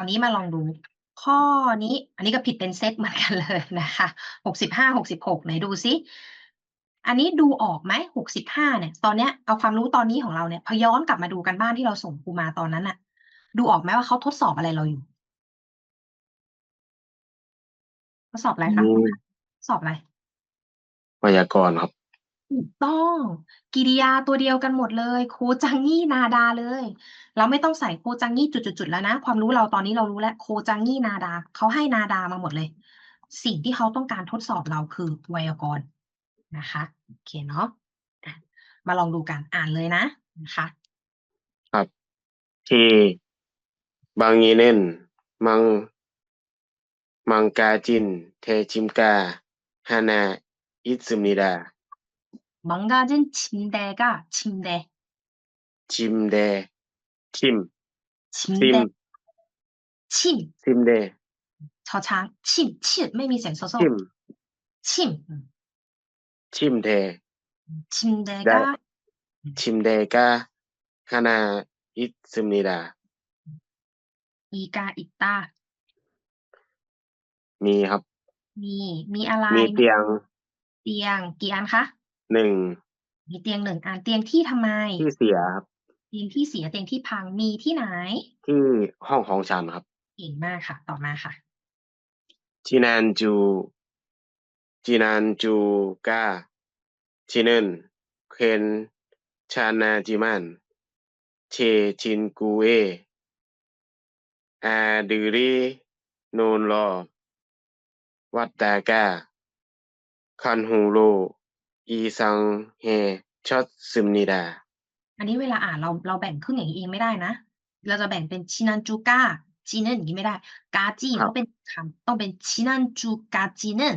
เอานี้มาลองดูข้อนี้ อันนี้ก็ผิดเป็นเซตเหมือนกันเลยนะคะหกสิบห้าหกสิบหกไหนดูซิอันนี้ดูออกไหมหกสิบห้าเนี่ย ตอนเนี้ยเอาความรู้ตอนนี้ของเราเนี่ยพอย้อนกลับมาดูกันบ้านที่เราส่งครูมาตอนนั้นน่ะดูออกไหมว่าเขาทดสอบอะไรเราอยู่ ทดสอบอะไรคะอืมทดสอบอะไรไวยากรณ์ครับ ถูกต้อง กิริยาตัวเดียวกันหมดเลย โคจังงี้นาดาเลย เราไม่ต้องใส่โคจังงี้จุด ๆ ๆ แล้วนะ ความรู้เราตอนนี้เรารู้แล้ว โคจังงี้นาดา เขาให้นาดามาหมดเลย สิ่งที่เขาต้องการทดสอบเราคือไวยากรณ์นะคะ โอเคเนาะมาลองดูกันอ่านเลยนะนะคะครับทีบางยีเน่น มัง มังกาจิน เทจิมกาฮานา อิซึมิดา 망가진 침대가 침대 จิมเด ทิม ทิม 침대 침 ทิมเด 저장 침, 침, ไม่มีเสียงโซโซ ทิม 침, 음, ทิมเด 침대가 ทิมเดกาฮานาอิซึมิดา 이가 있다. มีครับ มี มีอะไร มีเตียง เตียง กี่อันคะ หนึ่งมีเตียงหนึ่งอันเตียงที่ทำไม ที่เสียครับ เตียงที่เสียเตียงที่พังมีที่ไหน ที่ห้องของฉันครับ เก่งมากค่ะ ต่อมาค่ะ ที่นั่นจูที่นั่นจูกาที่นั่นเคนชานาจิมันเชชินกูเออาดูรีโนนรอวัตตากาคันฮูโล นี้เวลาอ่านเราเราแบ่งครึ่งอย่างนี้เองไม่ได้นะ เราจะแบ่งเป็นชินันจูก้าจีเนนอย่างนี้ไม่ได้ กาจีครับเขาเป็นคำต้องเป็นชินันจูกาจีเนน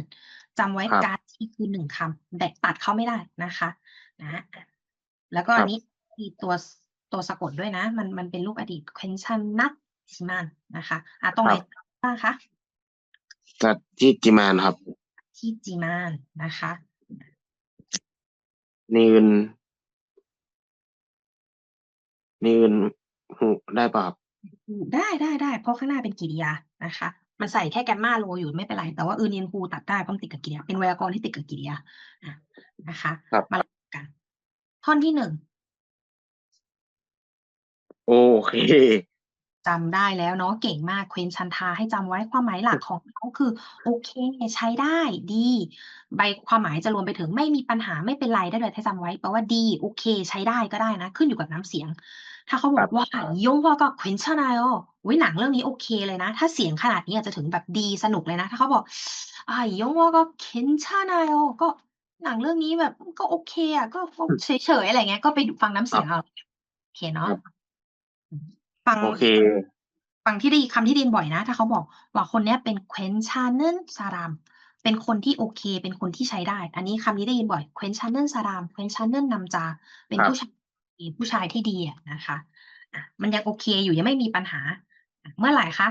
จำไว้ครับกาจีคือหนึ่งคำแบ่งตัดเขาไม่ได้นะคะนะแล้วก็อันนี้มีตัวตัวสะกดด้วยนะ มันมันเป็นรูปอดีตเควนชันนัทจิมันนะคะอะตรงไหนบ้างคะ ตัดที่จิมานครับ ที่จิมานนะคะ นินนินหูได้ป่ะครับอืมได้ได้ได้เพราะข้างหน้าเป็นกริยานะคะ มันใส่แค่แกมมาโลอยู่ไม่เป็นไร แต่ว่าอือนินฮูตัดได้เพราะมันติดกับกริยา เป็นไวยากรณ์ที่ติดกับกริยาอะนะคะ ครับมาลองกัน ท่อนที่หนึ่ง โอเค จำได้แล้วเนาะเก่งมากเควนชันทาให้จำไว้ความหมายหลักของเขาคือ โอเค ใช้ได้ดี ใบความหมายจะรวมไปถึงไม่มีปัญหาไม่เป็นไรได้เลยถ้าจำไว้แปลว่าดีโอเค ใช้ได้ก็ได้นะ ขึ้นอยู่กับน้ำเสียง ถ้าเขาบอกว่าโยงว่าก็เควนชันไอโอวิหนังเรื่องนี้โอเคเลยนะ ถ้าเสียงขนาดนี้อาจจะถึงแบบดีสนุกเลยนะ ถ้าเขาบอกอ่าโยงว่าก็เคนชันไอโอก็หนังเรื่องนี้แบบก็โอเคอะก็ก็เฉยๆอะไรเงี้ยก็ไปฟังน้ำเสียงเอาโอเคเนาะครับ ฟัง โอเคฟังที่ได้คำที่ได้ยินบ่อยนะ ถ้าเขาบอกว่าคนเนี้ยเป็นเควนชาเนนซารามเป็นคนที่โอเค เป็นคนที่ใช้ได้ อันนี้คำนี้ได้ยินบ่อยเควนชาเนนซารามเควนชาเนนนำจา เป็นครับผู้ชายดีผู้ชายที่ดีอะนะคะอะมันยังโอเคอยู่ยังไม่มีปัญหาอะเมื่อไหร่คะ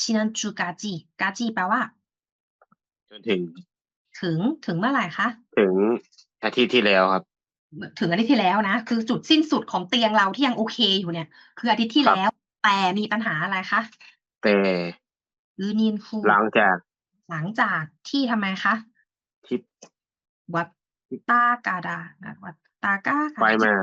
ชินันจูกาจิกาจิแปลว่า จนถึง ถึงถึงเมื่อไหร่คะ ถึงอาทิตย์ที่แล้วครับ ถึงอาทิตย์ที่แล้วนะ คือจุดสิ้นสุดของเตียงเราที่ยังโอเคอยู่เนี่ย คืออาทิตย์ที่ครับแล้ว แต่มีปัญหาอะไรคะแต่อือนินฟูหลังจาก หลังจากที่ทำไมคะที่วัดตากาดานะวัดตากาไปมา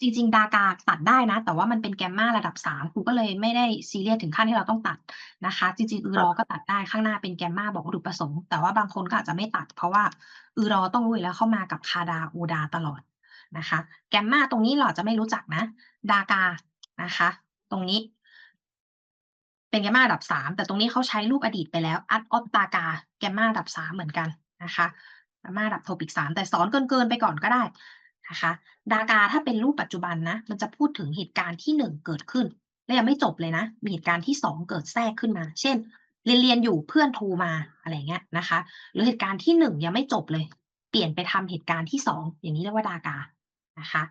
จริงๆ ดากาตัดได้นะ แต่ว่ามันเป็นแกมมาระดับสามครูก็เลยไม่ได้ซีเรียสถึงขั้นที่เราต้องตัดนะคะ จริงๆ อือรอก็ตัดได้ข้างหน้าเป็นแกมมาบอกวัตถุประสงค์ แต่ว่าบางคนก็อาจจะไม่ตัด เพราะว่าอือรอต้องรู้อยู่แล้วเข้ามากับคาดาอูดาตลอด นะคะแกมมาตรงนี้เราอาจะไม่รู้จักนะ ดากานะคะ ตรงนี้ เป็นแกมมาดับสามแต่ตรงนี้เขาใช้รูปอดีตไปแล้วอัดออตตากาแกมมาดับสามเหมือนกันนะคะแกมมาดับโทปิกสามแต่สอนเกินๆไปก่อนก็ได้นะคะดากาถ้าเป็นรูปปัจจุบันนะ มันจะพูดถึงเหตุการณ์ที่หนึ่งเกิดขึ้น และยังไม่จบเลยนะ มีเหตุการณ์ที่สองเกิดแทรกขึ้นมา เช่น เรียนเรียนอยู่เพื่อนโทรมาอะไรเงี้ยนะคะ หรือเหตุการณ์ที่หนึ่งยังไม่จบเลย เปลี่ยนไปทำเหตุการณ์ที่สองอย่างนี้เรียกว่าดากา นะคะ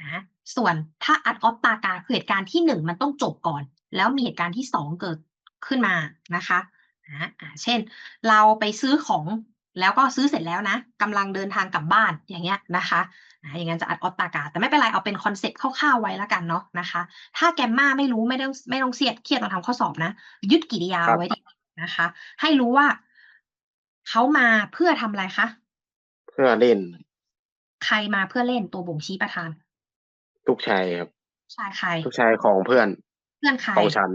นะส่วนถ้าอัดออฟตากาคือเหตุการณ์ที่หนึ่งมันต้องจบก่อน แล้วมีเหตุการณ์ที่สองเกิดขึ้นมานะคะนะเช่น เราไปซื้อของแล้วก็ซื้อเสร็จแล้วนะกำลังเดินทางกลับบ้านอย่างเงี้ยนะคะอ่าอย่างนั้นจะอัดออตตากา แต่ไม่เป็นไรเอาเป็นคอนเซ็ปต์คร่าวๆไว้แล้วกันเนาะนะคะ ถ้าแกมมาไม่รู้ไม่ต้องไม่ต้องเสียดเครียดตอนทำข้อสอบนะ ยึดกริยาไว้ดีนะคะ ให้รู้ว่าเขามาเพื่อทำอะไรคะ เพื่อเล่น ใครมาเพื่อเล่นตัวบ่งชี้ประธาน ลูกชายครับชายใครลูกชายของเพื่อน เพื่อนใครของฉัน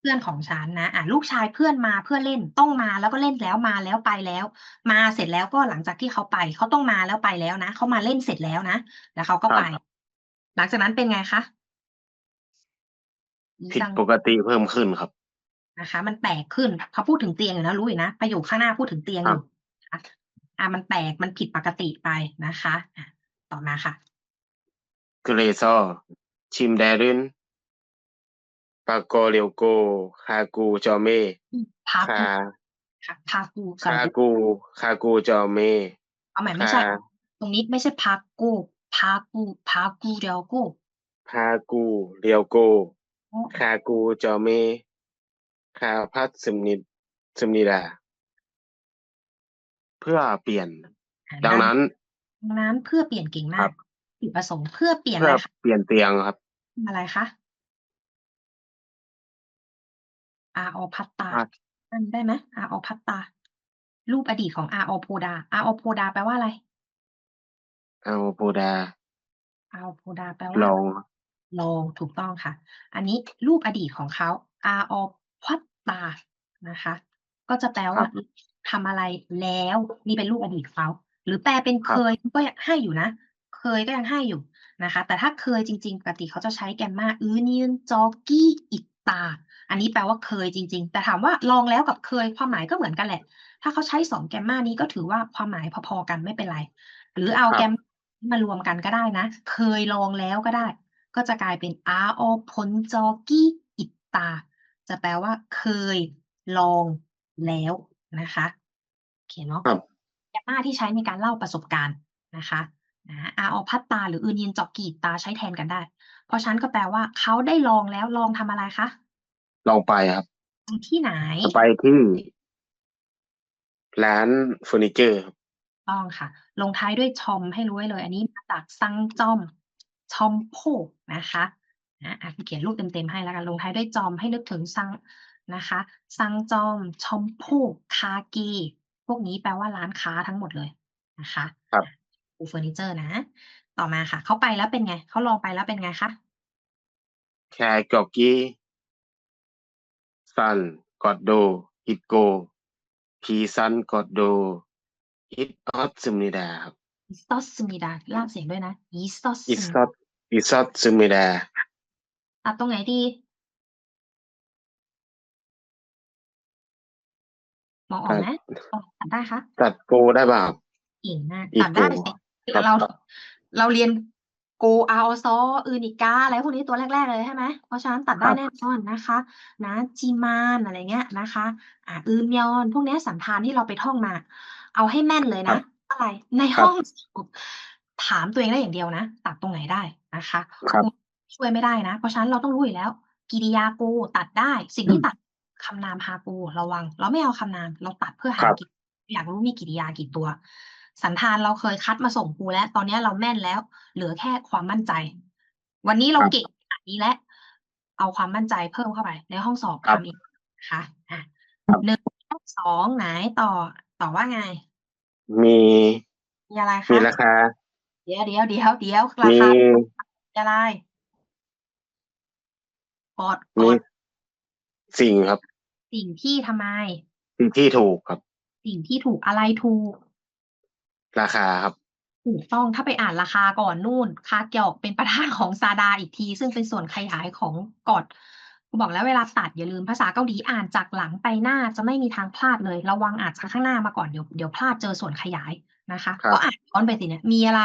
เพื่อนของฉันนะอะลูกชายเพื่อนมาเพื่อเล่นต้องมาแล้วก็เล่นแล้วมาแล้วไปแล้ว มาเสร็จแล้วก็หลังจากที่เขาไปเขาต้องมาแล้วไปแล้วนะเขามาเล่นเสร็จแล้วนะแล้วเขาก็ครับไป หลังจากนั้นเป็นไงคะอีผิดซังปกติเพิ่มขึ้นครับนะคะ มันแตกขึ้นเขาพูดถึงเตียงอยู่นะรู้อยู่นะประโยคข้างหน้าพูดถึงเตียงอยู่นะคะ อ่ะมันแตกมันผิดปกติไปนะคะอ่ะต่อมาค่ะ 그래서 침대는 바꿔려고 하고 점에 พากู 가 ค่ะพากูสระอุ 가고 가고 점에 เอาใหม่ไม่ใช่ 가 ตรงนี้ไม่ใช่พากูพากูพากูเดียวกู 하고 려고 โอ้ 가고 점에 가팠습니 습니다 เพื่อเปลี่ยนอะดังนั้น ดังนั้นเพื่อเปลี่ยนเก่งมาครักบ จุดประสงค์เพื่อเปลี่ยนเพื่อะอไรคะเปลี่ยนเตียงครับอะไรคะอาอพัตตาครับอันได้ไหมอาอพัตตา รูปอดีตของอาอโพดาอาอโพดาแปลว่าอะไรเอาโปดาอาอโพดาแปลว่า ลองลองถูกต้องค่ะ อันนี้รูปอดีตของเขาอาอพัตตานะคะ ก็จะแปลว่า ทำอะไรแล้ว นี่เป็นรูปอดีตเขาหรือแปลเป็นครัเคบยก็ยังให้อยู่นะ เคยก็ยังให้อยู่นะคะ แต่ถ้าเคยจริง ๆ ปกติเขาจะใช้แกมมาอือเนียนจอกี้อิตตา อันนี้แปลว่าเคยจริง ๆ แต่ถามว่าลองแล้วกับเคยความหมายก็เหมือนกันแหละ ถ้าเขาใช้สองแกมมานี้ก็ถือว่าความหมายพอๆกันไม่เป็นไร หรือเอาครับแกมมารวมกันก็ได้นะ เคยลองแล้วก็ได้ ก็จะกลายเป็นอาโอพนจอกี้อิตตา จะแปลว่าเคยลองแล้ว นะคะโอเคเนาะครับแกมมาที่ใช้ในการเล่าประสบการณ์นะคะนะอาอพัตตา หรืออืนยินจอกกีตาใช้แทนกันได้ เพราะฉะนั้นก็แปลว่าเขาได้ลองแล้วลองทำอะไรคะลองไปครับ ที่ไหนจะไปที่ร้านเฟอร์นิเจอร์ครับต้องค่ะ ลงท้ายด้วยชอมให้รู้ไว้เลย อันนี้มาจากซังจอมชอมโพนะคะนะอะเขียนรูปเต็มๆให้แล้วกันลงท้ายด้วยจอมให้นึกถึงซัง นะคะซังจอม ชอมโพคาเกพวกนี้แปลว่าร้านค้าทั้งหมดเลยนะคะครับดูเฟอร์นิเจอร์นะ ต่อมาค่ะ เขาไปแล้วเป็นไง เขาลองไปแล้วเป็นไงคะแค่กอกกี้ซันกอดโดอิดโกพีซันกอดโดอิดออสซึมิดาครับอิสตอสมิดาล่ามเสียงด้วยนะอิสตอสอิซอดอิซอดซึมิดาตัดตรงไหนดี มองออกไหมออกตัดได้คะตัดโกได้เปล่าครับเก่งมากอีกตัดได้ตัวสิครับเราเราเรียนโกอาอซออืนิกาอะไรพวกนี้ตัวแรก ๆ เลยใช่ไหมเพราะฉะนั้นตัดได้ครับแน่นอนนะคะ นะจีมานอะไรเงี้ยนะคะอ่าอืมยอนพวกเนี้ยสันธานที่เราไปท่องมา เอาให้แม่นเลยครันะบอะไรในครับห้องสอบถามตัวเองได้อย่างเดียวนะ ตัดตรงไหนได้นะคะครับช่วยไม่ได้นะ เพราะฉะนั้นเราต้องรู้อยู่แล้ว กิริยากูตัดได้ สิ่งที่ตัด คำนามฮากูระวัง เราไม่เอาคำนาม เราตัดเพื่อหาครับกิอยากรู้มีกิริยากี่ตัว สันธานเราเคยคัดมาส่งครูแล้ว ตอนนี้เราแม่นแล้ว เหลือแค่ความมั่นใจ วันนี้เราครับเก่งขนาดนี้แล้วเอาความมั่นใจเพิ่มเข้าไป ในห้องสอบครับทำอีกนะคะอะครับ หนึ่งสองไหนต่อต่อว่าไง มีมีอะไรมีคะราคา เดี๋ยวเดี๋ยวเดี๋ยวเดี๋ยวรามีคามีอะไรกอดกมีอดสิ่งครับ สิ่งที่ทำไม สิ่งที่ถูกครับ สิ่งที่ถูกอะไรถูก ราคาครับถูกต้องถ้าไปอ่านราคาก่อนนู่นคาเกียวเป็นประธานของซาดาอีกที ซึ่งเป็นส่วนขยายของกอดกูบอกแล้วเวลาตัดอย่าลืมภาษาเกาหลีอ่านจากหลังไปหน้าจะไม่มีทางพลาดเลย ระวังอ่านจากข้างหน้ามาก่อนเดี๋ยวเดี๋ยวพลาดเจอส่วนขยายนะคะครับก็อ่านย้อนไปสิเนี่ยมีอะไร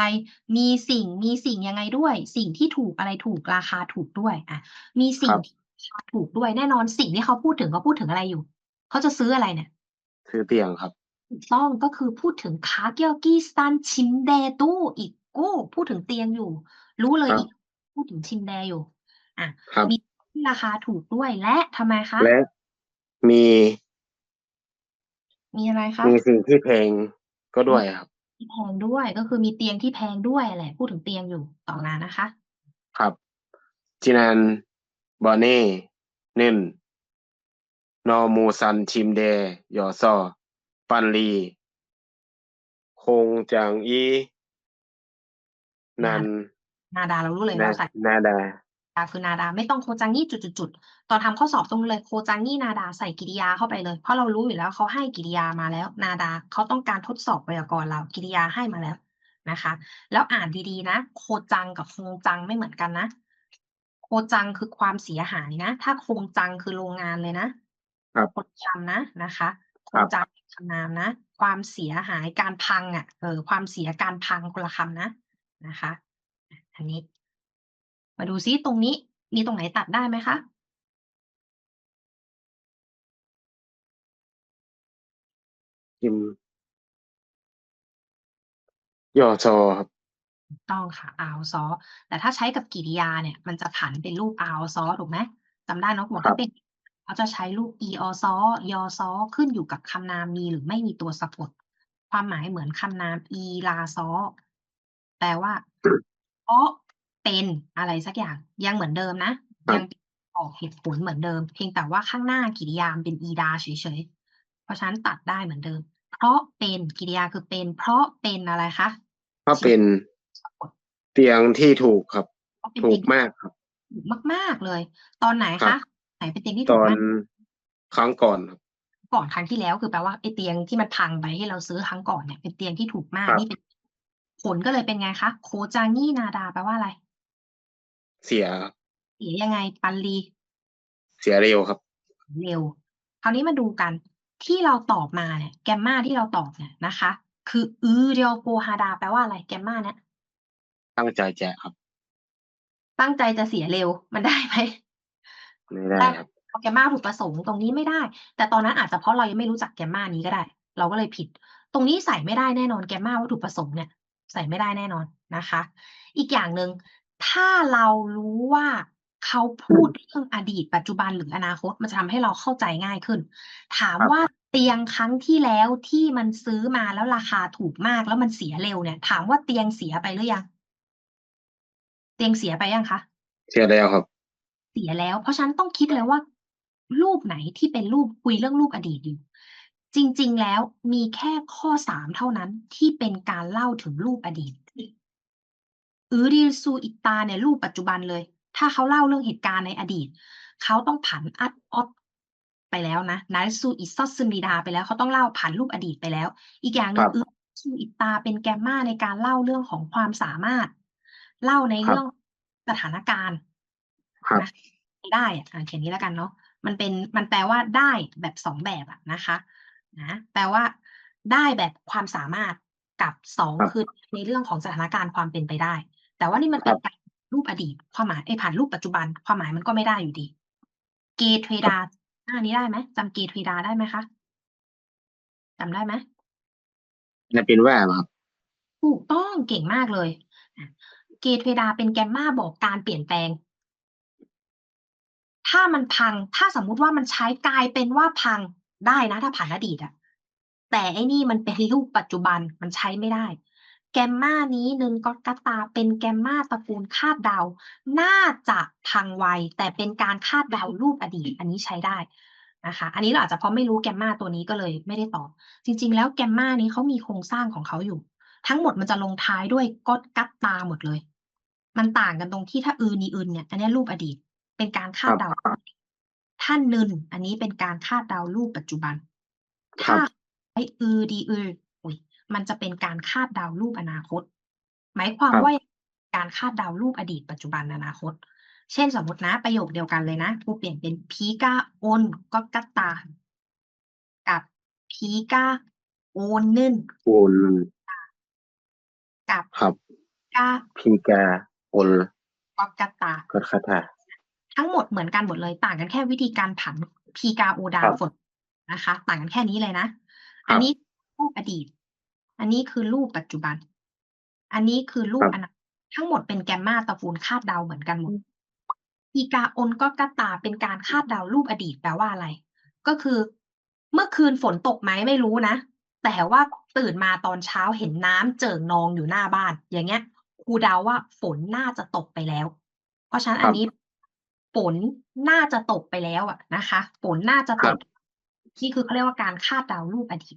มีสิ่งมีสิ่งยังไงด้วย สิ่งที่ถูกอะไรถูกราคาถูกด้วยอะมีสิ่งที่ราคา ถูกด้วยแน่นอนสิ่งที่เขาพูดถึงเขาพูดถึงอะไรอยู่ เขาจะซื้ออะไรเนี่ยคือเตียงครับถูกต้องก็คือพูดถึงคาเกียวกีสตันชิมเดตู้อีกกู้พูดถึงเตียงอยู่ รู้เลยครับอีกพูดถึงชิมเดอยู่ อะครับมีที่ราคาถูกด้วยและทำไมคะและมี มีอะไรคะมีสิ่งที่แพงก็ด้วยครับที่แพงด้วยก็คือมีเตียงที่แพงด้วยแหละพูดถึงเตียงอยู่ต่อมานะคะ ครับ บอเน่เน่น นอมูซันชิมเดยอซอ ปันลี คงจังอี นัน นาดาเรารู้เลยเราใส่นาดาาคือนาดาไม่ต้องโคจังงี้จุดๆๆตอนทำข้อสอบตรงเลยโคจังงี้นาดาใส่กิริยาเข้าไปเลย เพราะเรารู้อยู่แล้วเขาให้กิริยามาแล้ว นาดาเขาต้องการทดสอบไปก่อนเรากิริยาให้มาแล้วนะคะ แล้วอ่านดีๆนะ โคจังกับคงจังไม่เหมือนกันนะ โคจังคือความเสียหายนะ ถ้าโคงจังคือโรงงานเลยนะครับคนทำนะนะคะโคงจังคำนามนะ ความเสียหายการพังอะเออความเสียการพังคนละคำนะนะคะอันนี้ มาดูซิตรงนี้ มีตรงไหนตัดได้ไหมคะกิมยอจอครับ ต้องค่ะ เอาซอแต่ถ้าใช้กับกริยาเนี่ย มันจะผันเป็นรูปเอาซอถูกไหมจำได้เนาะบอกครัถ้าบเป็น เขาจะใช้รูปอีอซอยอซอขึ้นอยู่กับคำนามมีหรือไม่มีตัวสะกด ความหมายเหมือนคำนามอีลาซอแปลว่าเพราะเป็นอะไรสักอย่าง ยังเหมือนเดิมนะ ครับยังออกเหตุผลเหมือนเดิม เพียงแต่ว่าข้างหน้ากริยามันเป็นอีดาเฉยๆ เพราะฉะนั้นตัดได้เหมือนเดิม เพราะเป็นกริยาคือเป็น เพราะเป็นอะไรคะก็เป็น เตียงที่ถูกครับเพราะเป็นถูเตียกงมากครับ ถูกมาก ๆเลย ตอนไหนครัคะบ ไหนเป็นเตียงที่ตถูกอนมากครั้งก่อนครับก่อนครั้งที่แล้วคือแปลว่าไอ้เตียงที่มันพังไปให้เราซื้อครั้งก่อนเนี่ยเป็นเตียงที่ถูกมากครับนี่เป็นผลก็เลยเป็นไงคะโคจางี้นาดาแปลว่าอะไรเสียเสียยังไงปันลี เสียเร็วครับ เร็ว คราวนี้มาดูกันที่เราตอบมาเนี่ยแกมมาที่เราตอบเนี่ยนะคะ คืออือเรียวโกฮาดาแปลว่าอะไรแกมมาเนี่ย ตั้งใจแจกครับ ตั้งใจจะเสียเร็วมันได้ไหมไม่ได้ได้ครับเอาแกมมาถูกประสงค์ตรงนี้ไม่ได้ แต่ตอนนั้นอาจจะเพราะเรายังไม่รู้จักแกมมานี้ก็ได้ เราก็เลยผิด ตรงนี้ใส่ไม่ได้แน่นอนแกมมาวัตถุประสงค์เนี่ย ใส่ไม่ได้แน่นอนนะคะ อีกอย่างหนึ่งถ้าเรารู้ว่าเขาพูดเรื่องอดีตปัจจุบันหรืออนาคตมันจะทำให้เราเข้าใจง่ายขึ้น ถามครับว่าเตียงครั้งที่แล้วที่มันซื้อมาแล้วราคาถูกมากแล้วมันเสียเร็วเนี่ย ถามว่าเตียงเสียไปหรือยัง เตียงเสียไปยังคะ เสียแล้วครับ เสียแล้ว เพราะฉะนันต้องคิดเลยว่า รูปไหนที่เป็นรูปคุยเรื่องรูปอดีตอยู่ จริง ๆ แล้วมีแค่ข้อสามเท่านั้นที่เป็นการเล่าถึงรูปอดีตอือริซูอิตาเนี่ยรูปปัจจุบันเลย ถ้าเขาเล่าเรื่องเหตุการณ์ในอดีต เขาต้องผันอัดออดไปแล้วนะนาซูอิซอสซึมิดาไปแล้วเขาต้องเล่าผ่านรูปอดีตไปแล้ว อีกอย่างหนึ่คงรับอือซูอิตาเป็นแกมมาในการเล่าเรื่องของความสามารถ เล่าในครับเรื่องสถานการณ์ครับ นะได้อะอะเขียนนี้แล้วกันเนาะมันเป็นมันแปลว่าได้แบบสองแบบอะนะคะนะแปลว่า ได้แบบความสามารถกับสองครับคือในเรื่องของสถานการณ์ความเป็นไปได้ แต่ว่านี่มันคเป็รันบการรูปอดีตความหมายไอ้ยผ่านรูปปัจจุบันความหมายมันก็ไม่ได้อยู่ดี เกเทรดาหน้านี้ได้ไหมจำเกเทรดาได้ไหมคะจำได้ไหม จะเป็นแวบครับถูกต้องเก่งมากเลยอะ เกเทรดาเป็นแกมมาบอกการเปลี่ยนแปลง ถ้ามันพัง ถ้าสมมุติว่ามันใช้กลายเป็นว่าพังได้นะ ถ้าผ่านอดีตอะแต่ไอ้นี่มันเป็นรูปปัจจุบันมันใช้ไม่ได้ แกมมานี้นึนก็กตาเป็นแกมมาตระกูลคาดเดา น่าจะพังไวแต่เป็นการคาดเดารูปอดีต อันนี้ใช้ได้นะคะ อันนี้เราอาจจะเพราะไม่รู้แกมมาตัวนี้ก็เลยไม่ได้ตอบ จริง ๆ แล้วแกมมานี้เขามีโครงสร้างของเขาอยู่ ทั้งหมดมันจะลงท้ายด้วยก็กัตตาหมดเลย มันต่างกันตรงที่ถ้าอือนีอึนเนี่ย อันนี้รูปอดีต เป็นการคาดเดาท่านนึน อันนี้เป็นการคาดเดารูปปัจจุบันครัถ้าบไออือดีอืออุ้ยมันจะเป็นการคาดเดารูปอนาคต หมายความครับว่าการคาดเดารูปอดีตปัจจุบันอนาคต เช่นสมมตินะ ประโยคเดียวกันเลยนะกูเปลี่ยนเป็นพีกาโอนก็กัตตา กับพีกาโอนนึนโอน กับครับกาพีกาโอนก็กัตตากดคาถาทั้งหมดเหมือนกันหมดเลยต่างกันแค่วิธีการผันพีกาโอดาครับฝนนะคะ ต่างกันแค่นี้เลยนะครับอันนี้รูปอดีต อันนี้คือรูปปัจจุบัน อันนี้คือรูปครับอนาคตทั้งหมดเป็นแกมมาตระกูลคาดเดาเหมือนกันหมดพีกาโอนก็กตาเป็นการคาดเดารูปอดีตแปลว่าอะไร ก็คือ เมื่อคืนฝนตกไหมไม่รู้นะ แต่ว่าตื่นมาตอนเช้าเห็นน้ำเจิ่งนองอยู่หน้าบ้าน อย่างเงี้ยครูเดาว่าฝนน่าจะตกไปแล้ว เพราะฉะนั้นครัอับนนี้ฝนน่าจะตกไปแล้วอะนะคะฝนน่าจะคตรับกนี่คือเขาเรียกว่าการคาดเดารูปอดีต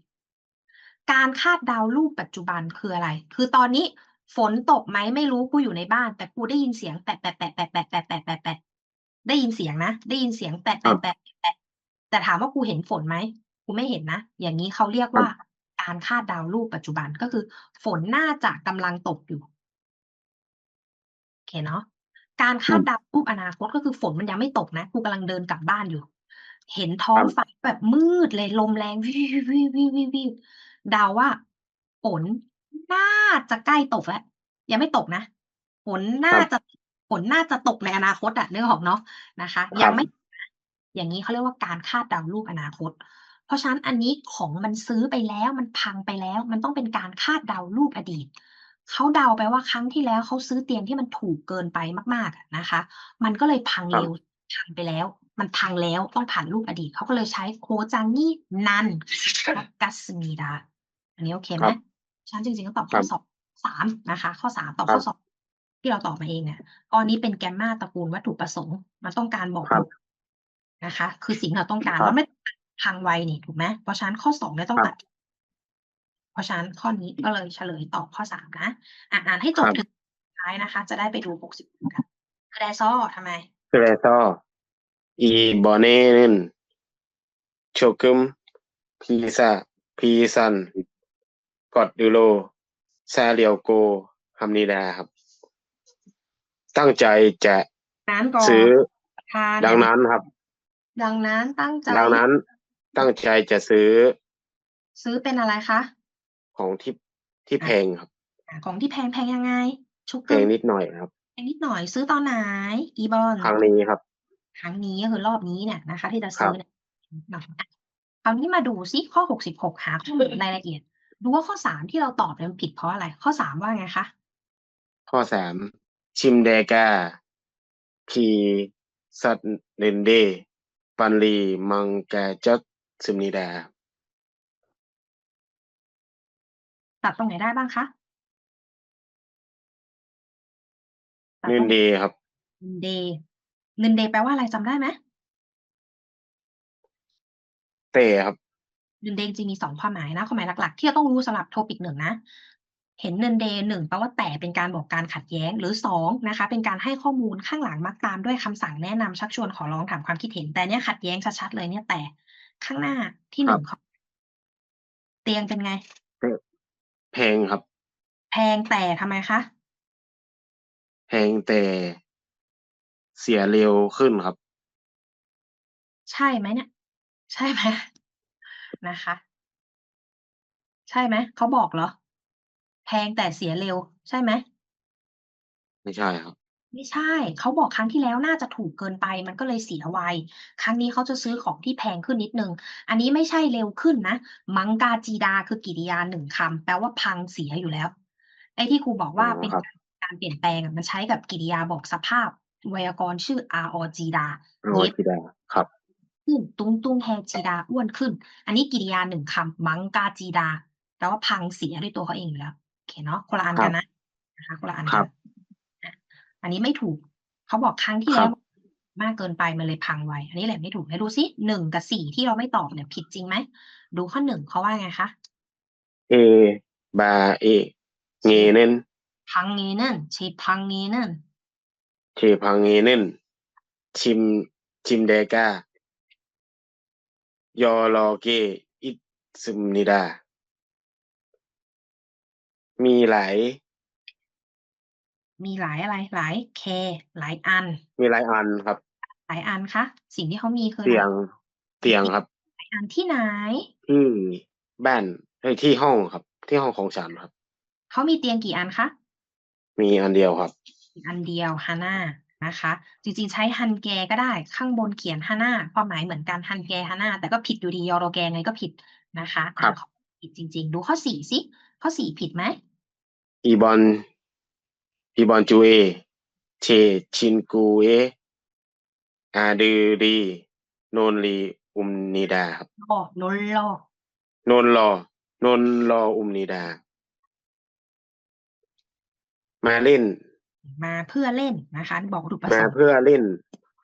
การคาดเดารูปปัจจุบันคืออะไร คือตอนนี้ฝนตกไหมไม่รู้กูอยู่ในบ้าน แต่กูได้ยินเสียงแปะแปะแปะแปะแปะแปะแปะแปะแปะได้ยินเสียงนะได้ยินเสียงแปะครับแปะแปะแปะแต่ถามว่ากูเห็นฝนไหมกูไม่เห็นนะอย่างนี้เขาเรียกว่า การคาดเดารูปปัจจุบันก็คือ ฝนน่าจะกำลังตกอยู่โอเคเนาะการคาดเดารูปอนาคตก็คือฝนมันยังไม่ตกนะกูกำลังเดินกลับบ้านอยู่ เห็นท้อคงรับฟ้าแบบมืดเลยลมแรงวิววิววิววิววิวเดาว่าฝนน่าจะใกล้ตกแล้วยังไม่ตกนะฝนน่าครับจะฝนน่าจะตกในอนาคตอะนึกออกเนาะนะคะคยัรังบไม่นะอย่างนี้เขาเรียกว่าการคาดเดารูปอนาคตเพ ราะฉะนั้นอันนี้ของมันซื้อไปแล้วมันพังไปแล้ว มันต้องเป็นการคาดเดารูปอดีตเขาเดาไปว่าครั้งที่แล้วเขาซื้อเตียงที่มันถูกเกินไปมากๆอะนะคะ มันก็เลยพังครับเร็วพังไปแล้ว มันพังแล้วต้องผ่านรูปอดีตเขาก็เลยใช้โคจานี่นันกัสมีดาอันนี้โอเคไหคมรับฉันจริงๆก็ตอบคข้รัอบสองสามนะคะ ข้อสามตอบครัข้อบสองที่เราตอบมาเองเนี่ยข้อนี้เป็นแกมมาตระกูลวัตถุประสงค์ มันต้องการบอกครับบุคนะคะ คือสิ่งที่เราต้องการครับเราไม่ ทางวัยนี่ถูกไหมเพราะฉะนั้นข้อสองเนี่ยต้องตัด เพราะฉะนั้นข้อนี้ก็เลยเฉลยตอบข้อสามนะอ่านให้จบถึงท้ายนะคะ จะได้ไปดูหกสิบกันกระไดซ้อทำไมกระไดซ้ออีบอเนนโชกุมพีซาพีซันกอดดูโลซาเลียโกฮัมนีดาครับ ตั้งใจจะซื้อ ดังนั้นครับ ดังนั้นตั้งใจดังนั้น ตั้งใจจะซื้อซื้อเป็นอะไรคะของที่ที่แพงครับ อะของที่แพงแพงยังไง ชุกแพงนิดหน่อยครับ แพงนิดหน่อย ซื้อตอนไหนอีบอล ครั้งนี้ครับ ครั้งนี้ก็คือรอบนี้เนี่ยนะคะ ที่จะครัซื้บอเนี่ยอะคราวนี้มาดูซิข้อหกสิบหกหาข้อมูลรายละเอียด ดูว่าข้อสามที่เราตอบเนี่ยมันผิดเพราะอะไร ข้อสามว่าไงคะ ข้อสามชิมเดกาพีสัตเนนเด ปันลี มังกาจัด ซึมนิดา ตัดตรงไหนได้บ้างคะตัดเงิตนรงเดครับ เงินเดย์เงินเดย์แปลว่าอะไรจำได้ไหมเตครับ เงินเดย์จริงๆมีสองความหมายนะความหมายหลักๆ ที่เราต้องรู้สำหรับโทปิกหนึ่งนะ เห็นเงินเดย์หนึ่งแปลว่าแต่เป็นการบอกการขัดแย้งหรือสองนะคะ เป็นการให้ข้อมูลข้างหลังมักตามด้วยคำสั่งแนะนำชักชวนขอร้องถามความคิดเห็นแต่เนี้ยขัดแย้งชัดๆเลยเนี่ยแต่ ข้างหน้าที่หนึ่งเขาเตียงเป็นไงแพงครับ แพงแต่ทำไมคะ แพงแต่เสียเร็วขึ้นครับ ใช่ไหมเนี่ย ใช่ไหม นะคะ ใช่ไหม เขาบอกเหรอ แพงแต่เสียเร็ว ใช่ไหม ไม่ใช่ครับ ไม่ใช่ เขาบอกครั้งที่แล้วน่าจะถูกเกินไป มันก็เลยเสียไว ครั้งนี้เขาจะซื้อของที่แพงขึ้นนิดนึงอันนี้ไม่ใช่เร็วขึ้นนะ มังกาจีดา คือ กริยาหนึ่งคำ แปลว่าพังเสียอยู่แล้ว ไอ้ที่ครูบอกว่า อ๋อ เป็นครับ การเปลี่ยนแปลงอะมันใช้กับกริยาบอกสภาพ ไวยากรณ์ชื่อ r o จีดาโรจิดาครับ ขึ้น ตุ้งตุ้งแฮจีดา อ้วนขึ้น อันนี้กริยาหนึ่งคำ มังกาจีดา แปลว่าพังเสียด้วยตัวเขาเองอยู่แล้ว โอเคเนาะ คนละอันครักับนนะ นะคะ คนละอันครักับนอะ อันนี้ไม่ถูก เขาบอกครั้งที่ครัแล้บวมากเกินไปมันเลยพังไว อันนี้แหละไม่ถูกให้ดูซิหนึ่งกับสี่ที่เราไม่ตอบเนี่ยผิดจริงไหม ดูข้อหนึ่งเขาว่าไงคะ เอบาเอเงเนนพังเงเนั่นชีพังเงเนั่นเทพังเงเนนชิมชิมเดกายอรอเกอิซึมนิดา มีหลาย มีหลายอะไรหลายเคหลายอัน มีหลายอันครับ หลายอันคะสิ่งที่เขามีคือเตียอะไรงเตียงครับ หลายอันที่ไหน ที่บ้านเอ้ยที่ห้องครับ ที่ห้องของฉันครับ เขามีเตียงกี่อันคะมีอันเดียวครับ อันเดียวฮาน่านะคะ จริงๆใช้ฮันแกก็ได้ข้างบนเขียนฮาน่าความหมายเหมือนกันฮันแกฮาน่าแต่ก็ผิดอยู่ดียอโรแกไงก็ผิดนะคะครับอะผิดจริง ๆ ดูข้อสี่สิข้อสี่ผิดไหมอีบอน อีบอนจูเอเชชินกูเออาดือรีโนนลีอุมนิดาครับรอล้นรอโนนรอนนรออุมนิดา มาเล่น มาเพื่อเล่นนะคะ บอกวัตถุประสมางค์เพื่อเล่น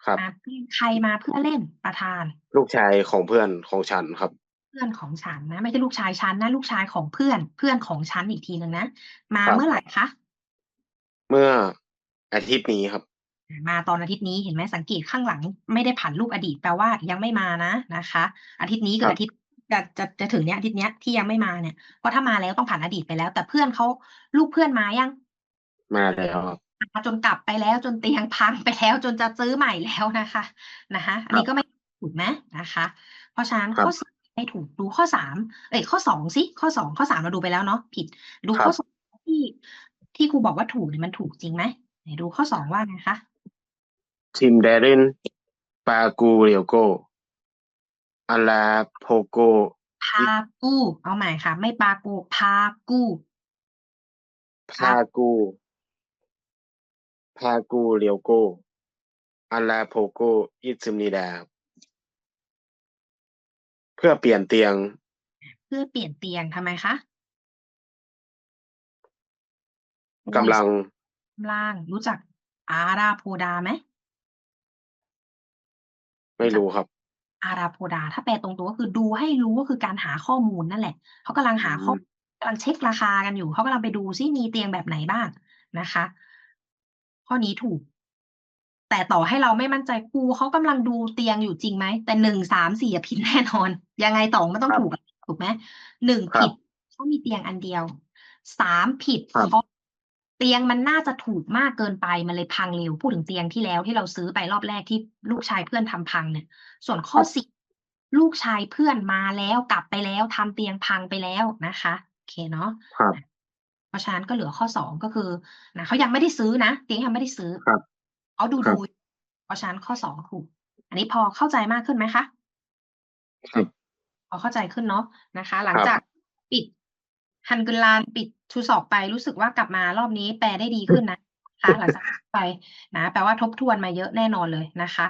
ครับมาเพื่อใครมาเพื่อเล่นประธาน ลูกชายของเพื่อนของฉันครับ เพื่อนของฉันนะ ไม่ใช่ลูกชายฉันนะ ลูกชายของเพื่อน เพื่อนของฉันอีกทีหนึ่งนะ มาครับ เมื่อไหร่คะเมื่ออาทิตย์นี้ครับ มาตอนอาทิตย์นี้เห็นไหมสังเกตข้างหลัง ไม่ได้ผันรูปอดีตแปลว่ายังไม่มานะนะคะ อาทิตย์นี้คือครับอาทิตย์จะจะจะถึงเนี้ยอาทิตย์เนี้ยที่ยังไม่มาเนี่ยเพราะถ้ามาแล้วต้องผ่านอดีตไปแล้ว แต่เพื่อนเขาลูกเพื่อนมายังมาแล้วครับมาจนกลับไปแล้วจนเตียงพังไปแล้วจนจะซื้อใหม่แล้วนะคะนะคะ อันนี้ก็ไม่ถูกไหมนะคะ เพราะฉะนั้นครับข้อสี่ไม่ถูกดูข้อสามเอ้ยข้อสองสิข้อสองข้อสามเราดูไปแล้วเนาะผิด ดูครับข้อสองที่ ที่ครูบอกว่าถูกเนี่ยมันถูกจริงไหมไหนดูข้อสองว่าไงคะทีมเดรินปากูเรียวโกอาลาโพโกพากูเอาใหม่ค่ะ ไม่ปากูพากูพากูพากูเรียวโกอาลาโพโกอิซึมนิดา เพื่อเปลี่ยนเตียง เพื่อเปลี่ยนเตียงทำไมคะ กำลังกำลังรู้จักอาราโพดาไหมไม่รู้ครับ อาราโพดา ถ้าแปลตรงตัวก็คือดูให้รู้ก็คือการหาข้อมูลนั่นแหละเขากำลังหาข้อมูลกำลังเช็คราคากันอยู่เขากำลังไปดูซิมีเตียงแบบไหนบ้างนะคะ ข้อนี้ถูก แต่ต่อให้เราไม่มั่นใจครูเขากำลังดูเตียงอยู่จริงไหมแต่หนึ่งสามสี่อะผิดแน่นอน ยังไงต่อมันต้องครับถูกอะถูกไหมหนึ่งครับผิดเขามีเตียงอันเดียวสามผิดครับ เพราะ เตียงมันน่าจะถูกมากเกินไปมันเลยพังเร็ว พูดถึงเตียงที่แล้วที่เราซื้อไปรอบแรกที่ลูกชายเพื่อนทำพังเนี่ย ส่วนข้อสี่ลูกชายเพื่อนมาแล้วกลับไปแล้วทำเตียงพังไปแล้วนะคะโอเคเนาะครับเพราะฉะนั้นก็เหลือข้อสองก็คือนะเขายังไม่ได้ซื้อนะเตียงยังไม่ได้ซื้อครับเขาดูครับดูเพราะฉะนั้นข้อสองถูกอันนี้พอเข้าใจมากขึ้นไหมคะครับพอเข้าใจขึ้นเนาะนะคะ หลังครับจากปิด ฮันกุลานปิดชูศอกไปรู้สึกว่ากลับมารอบนี้แปลได้ดีขึ้นนะคะหลังจากไปนะแปลว่าทบทวนมาเยอะแน่นอนเลยนะคะ